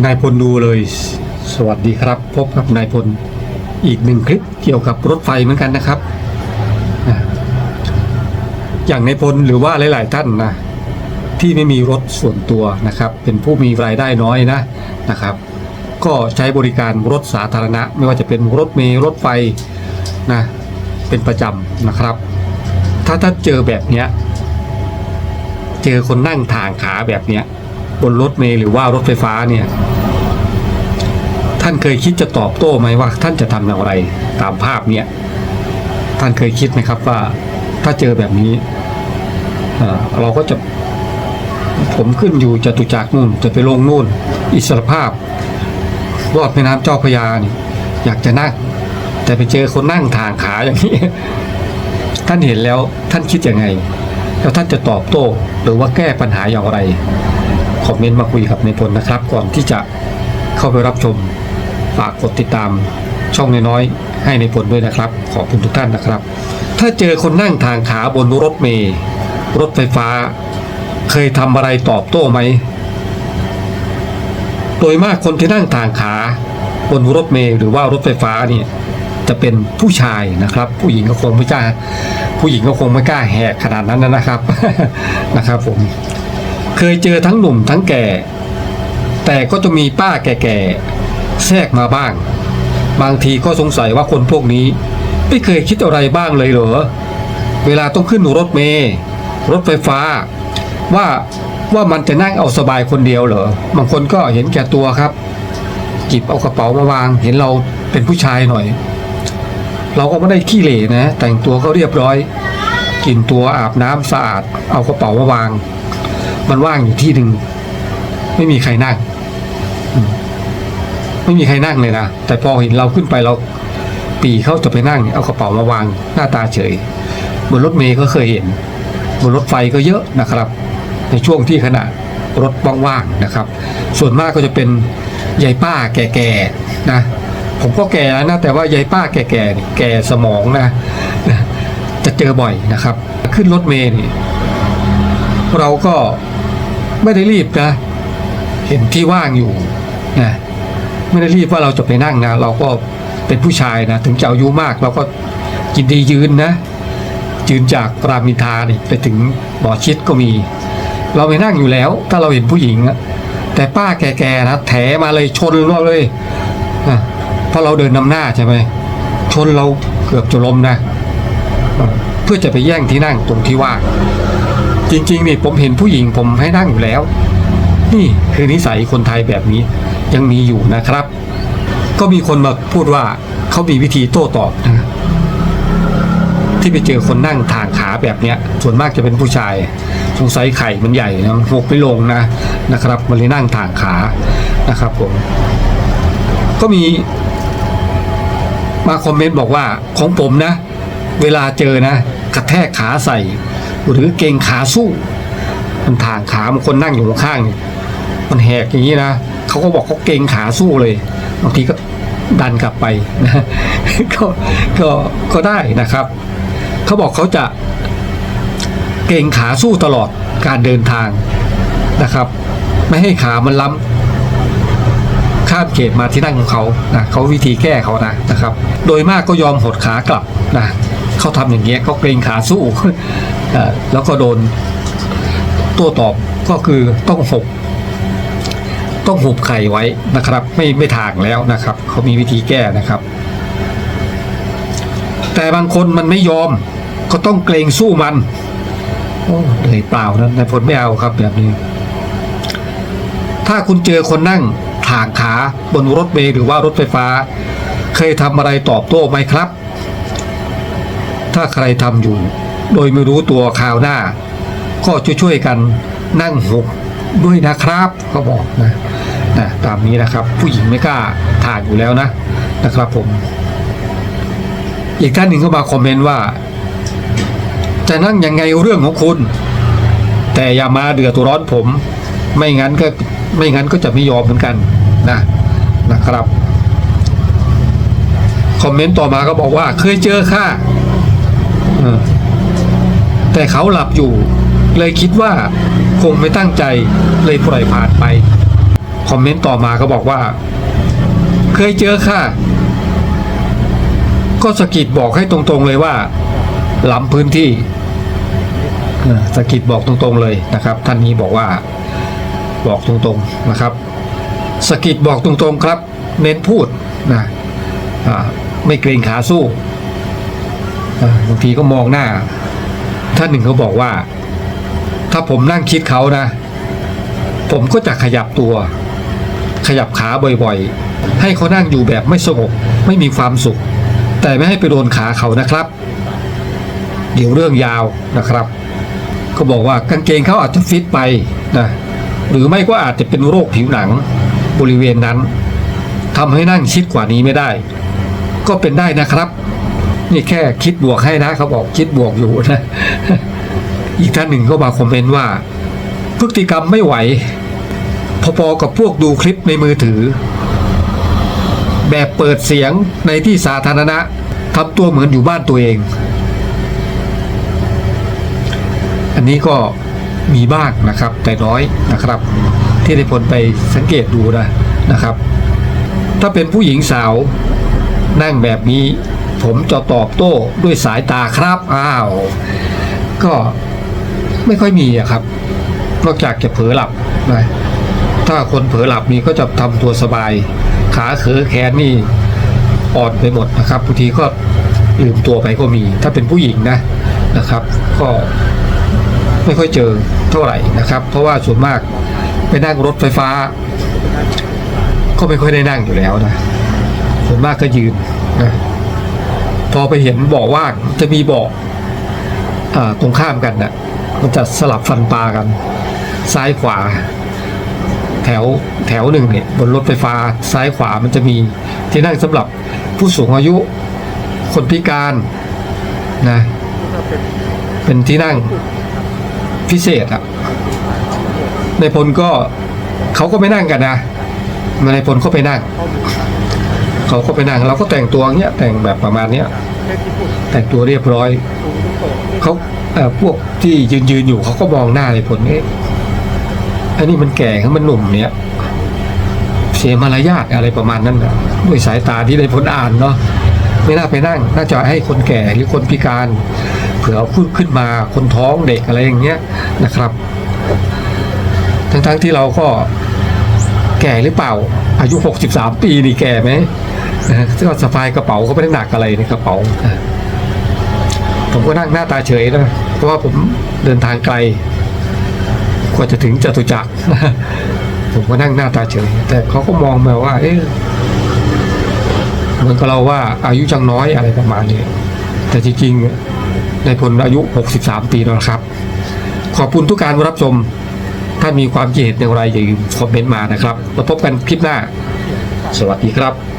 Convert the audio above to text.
นายพลดูเลย สวัสดีครับ พบกับนายพลอีกหนึ่งคลิปเกี่ยวกับรถไฟเหมือนกันนะครับ อย่างนายพลหรือว่าหลาย ๆ ท่านนะที่ไม่มีรถส่วนตัวนะครับ เป็นผู้มีรายได้น้อยนะนะครับ ก็ใช้บริการรถสาธารณะ ไม่ว่าจะเป็นรถเมล์รถไฟนะเป็นประจำนะครับ ถ้าท่านเจอแบบเนี้ยเจอคนนั่งทางขาแบบเนี้ย บนรถเมล์หรือว่ารถไฟฟ้าเนี่ย ท่านเคยคิดจะตอบโต้ไหมว่า ท่านจะทำอย่างไร ตามภาพเนี่ยท่านเคยคิดไหมครับว่าถ้าเจอแบบนี้เราก็จะผมขึ้นอยู่จตุจักรนู่นจะไปลงนู่น อิสรภาพ รอดแม่น้ำเจ้าพยานี่อยากจะนั่งแต่ไปเจอคนนั่งทางขาอย่างนี้ ท่านเห็นแล้วท่านคิดยังไง แล้วท่านจะตอบโต้ หรือว่าแก้ปัญหาอย่างไร คอมเมนต์มาคุยกับในพลนะครับ ก่อนที่จะเข้าไปรับชมฝากกดติดตามช่องน้อยๆให้ในพลด้วยนะครับ ขอบคุณทุกท่านนะครับ ถ้าเจอคนนั่งทางขาบนรถเมล์รถไฟฟ้า เคยทำอะไรตอบโต้ไหมโดยมากคนที่นั่งทางขาบนรถเมล์หรือว่ารถไฟฟ้าเนี่ยจะเป็นผู้ชายนะครับ ผู้หญิงก็คงไม่กล้าผู้หญิงก็คงไม่กล้าแหกขนาดนั้นนะครับนะครับผม เคยเจอทั้งหนุ่มทั้งแก่ แต่ก็จะมีป้าแก่ๆแทรกมาบ้าง บางทีก็สงสัยว่าคนพวกนี้ ไม่เคยคิดอะไรบ้างเลยเหรอ เวลาต้องขึ้นรถเมล์รถไฟฟ้า ว่าว่ามันจะนั่งเอาสบายคนเดียวเหรอบางคนก็เห็นแก่ตัวครับจิบเอากระเป๋ามาวาง เห็นเราเป็นผู้ชายหน่อย เราก็ไม่ได้ขี้เหร่นะ แต่งตัวก็เรียบร้อย กินตัวอาบน้ำสะอาด เอากระเป๋ามาวาง มันว่างอยู่ที่หนึ่งไม่มีใครนั่งไม่มีใครนั่งเลยนะแต่พอเห็นเราขึ้นไปเราปีเขาจะไปนั่งเอากระเป๋ามาวางหน้าตาเฉย บนรถเมย์ก็เคยเห็น บนรถไฟก็เยอะนะครับ ในช่วงที่ขณะรถว่างๆนะครับ ส่วนมากก็จะเป็นยายป้าแก่ๆนะผมก็แก่แล้วนะแต่ว่ายายป้าแก่ๆแก่สมองนะจะเจอบ่อยนะครับ ขึ้นรถเมล์นี่เราก็ ไม่ได้รีบนะ เห็นที่ว่างอยู่นะไม่ได้รีบว่าเราจะไปนั่งนะ เราก็เป็นผู้ชายนะ ถึงจะอายุมากเราก็ยินดียืนนะ ยืนจากรามอินทานี่ไปถึงบ่อชิดก็มี เราไปนั่งอยู่แล้ว ถ้าเราเห็นผู้หญิงอะแต่ป้าแก่ๆนะแถมาเลยชนเราเลยนะเพราะเราเดินนำหน้าใช่ไหมชนเราเกือบจะล้มนะ เพื่อจะไปแย่งที่นั่งตรงที่ว่าง จริงๆนี่ผมเห็นผู้หญิงผมให้นั่งอยู่แล้ว นี่คือนิสัยคนไทยแบบนี้ยังมีอยู่นะครับ ก็มีคนมาพูดว่าเขามีวิธีโต้ตอบนะที่ไปเจอคนนั่งทางขาแบบเนี้ย ส่วนมากจะเป็นผู้ชายสงสัยไข่มันใหญ่นะหกไม่ลงนะนะครับ มันเลยนั่งทางขานะครับ ผม ก็มี มาคอมเมนต์บอกว่าของผมนะ เวลาเจอนะ กระแทกขาใส่ หรือเกรงขาสู้ มันทางขามันคนนั่งอยู่ข้างนี่มันแหกอย่างนี้นะเขาก็บอกเขาเกรงขาสู้เลยบางทีก็ดันกลับไปนะก็ก็ก็ได้นะครับ เขาบอกเขาจะเกรงขาสู้ตลอดการเดินทางนะครับ ไม่ให้ขามันล้ำข้ามเขตมาที่นั่งของเขานะเขาวิธีแก้เขานะนะครับ โดยมากก็ยอมหดขากลับนะ เขาทำอย่างเงี้ยเขาเกรงขาสู้แล้วก็โดนตัวตอบก็คือต้องหกต้องหุบไข่ไว้นะครับ ไม่ไม่ทางแล้วนะครับ เขามีวิธีแก้นะครับ แต่บางคนมันไม่ยอม ก็ต้องเกรงสู้มัน โอ้เลยเปล่านะนายพลไม่เอาครับแบบนี้ ถ้าคุณเจอคนนั่งทางขาบนรถเมล์หรือว่ารถไฟฟ้า เคยทำอะไรตอบโต้ไหมครับ ถ้าใครทำอยู่ โดยไม่รู้ตัวคราวหน้า ก็ช่วยๆกันนั่งหกด้วยนะครับเขาบอกนะนะตามนี้นะครับ ผู้หญิงไม่กล้าทานอยู่แล้วนะนะครับผม อีกท่านหนึ่งก็มาคอมเมนต์ว่า จะนั่งยังไงเรื่องของคุณ แต่อย่ามาเดือดร้อนผม ไม่งั้นก็ไม่งั้นก็จะไม่ยอมเหมือนกันนะนะครับ คอมเมนต์ต่อมาก็บอกว่าเคยเจอค่ะ แต่เขาหลับอยู่ เลยคิดว่าคงไม่ตั้งใจเลยปล่อยผ่านไป คอมเมนต์ต่อมาก็บอกว่า เคยเจอค่ะ ก็สกิดบอกให้ตรงๆเลยว่าล้ำพื้นที่สกิดบอกตรงๆเลยนะครับ ท่านนี้บอกว่าบอกตรงๆนะครับสกิดบอกตรงๆครับ เน้นพูดนะไม่เกรงขาสู้ บางทีก็มองหน้า ท่านหนึ่งเขาบอกว่า ถ้าผมนั่งคิดเขานะ ผมก็จะขยับตัว ขยับขาบ่อยๆ ให้เขานั่งอยู่แบบไม่สงบไม่มีความสุข แต่ไม่ให้ไปโดนขาเขานะครับ เดี๋ยวเรื่องยาวนะครับ ก็บอกว่ากางเกงเขาอาจจะฟิตไปนะหรือไม่ก็อาจจะเป็นโรคผิวหนังบริเวณนั้นทำให้นั่งชิดกว่านี้ไม่ได้ ก็เป็นได้นะครับ นี่แค่คิดบวกให้นะเขาบอกคิดบวกอยู่นะ อีกท่านหนึ่งก็มาคอมเมนต์ว่า พฤติกรรมไม่ไหว พอๆกับพวกดูคลิปในมือถือ แบบเปิดเสียงในที่สาธารณะทำตัวเหมือนอยู่บ้านตัวเอง อันนี้ก็มีบ้างนะครับ แต่น้อยนะครับ ที่ได้ผลไปสังเกตดูนะนะครับ ถ้าเป็นผู้หญิงสาวนั่งแบบนี้ ผมจะตอบโต้ด้วยสายตาครับ อ้าว ก็ไม่ค่อยมีอะครับนอกจากจะเผลอหลับนะถ้าคนเผลอหลับนี่ก็จะทำตัวสบาย ขาเขือแขนนี่อ่อนไปหมดนะครับบางทีก็ลืมตัวไปก็มี ถ้าเป็นผู้หญิงนะนะครับ ก็ไม่ค่อยเจอเท่าไหร่นะครับ เพราะว่าส่วนมากไปนั่งรถไฟฟ้า ก็ไม่ค่อยได้นั่งอยู่แล้วนะส่วนมากก็ยืนนะ พอไปเห็นบาะว่างจะมีบาะอ่าตรงข้ามกันนะ่ะมันจะสลับฟันปลากัน ซ้ายขวา แถวแถวหนึ่งเนี่ยบนรถไฟฟ้าซ้ายขวามันจะมีที่นั่งสำหรับผู้สูงอายุคนพิการนะ เป็นที่นั่งพิเศษอะในพลก็เขาก็ไม่นั่งกันนะในพลก็ไปนั่ง เขาก็ไปนั่งเราก็แต่งตัวเนี้ยแต่งแบบประมาณเนี้ยแต่งตัวเรียบร้อยเขาเอ่อพวกที่ยืนยืนอยู่เขาก็มองหน้าในพลเอ๊ะอันนี้มันแก่ครับมันหนุ่มเนี้ยเสียมารยาทอะไรประมาณนั้นนะด้วยสายตาที่ในพลอ่านเนาะไม่น่าไปนั่ง น่าจะให้คนแก่หรือคนพิการ เผื่อเอาขึ้นขึ้นมาคนท้องเด็กอะไรอย่างเงี้ยนะครับ ทั้งๆที่เราก็ แก่หรือเปล่า อายุ 63 ปีนี่แก่ไหมนะฮะก็สะพายกระเป๋าก็ไม่ได้หนักอะไรในกระเป๋า ผมก็นั่งหน้าตาเฉยนะเพราะว่าผมเดินทางไกลกว่าจะถึงจตุจักรผมก็นั่งหน้าตาเฉย แต่เขาก็มองมาว่า เอ๊ะเหมือนกับเราว่าอายุจังน้อยอะไรประมาณนี้แต่จริงๆในพลอายุ 63 ปีแล้วนะครับ ขอบคุณทุกการรับชม ท่านมีความคิดเห็นอย่างไรอย่าลืมคอมเมนต์มานะครับ แล้วพบกันคลิปหน้า สวัสดีครับ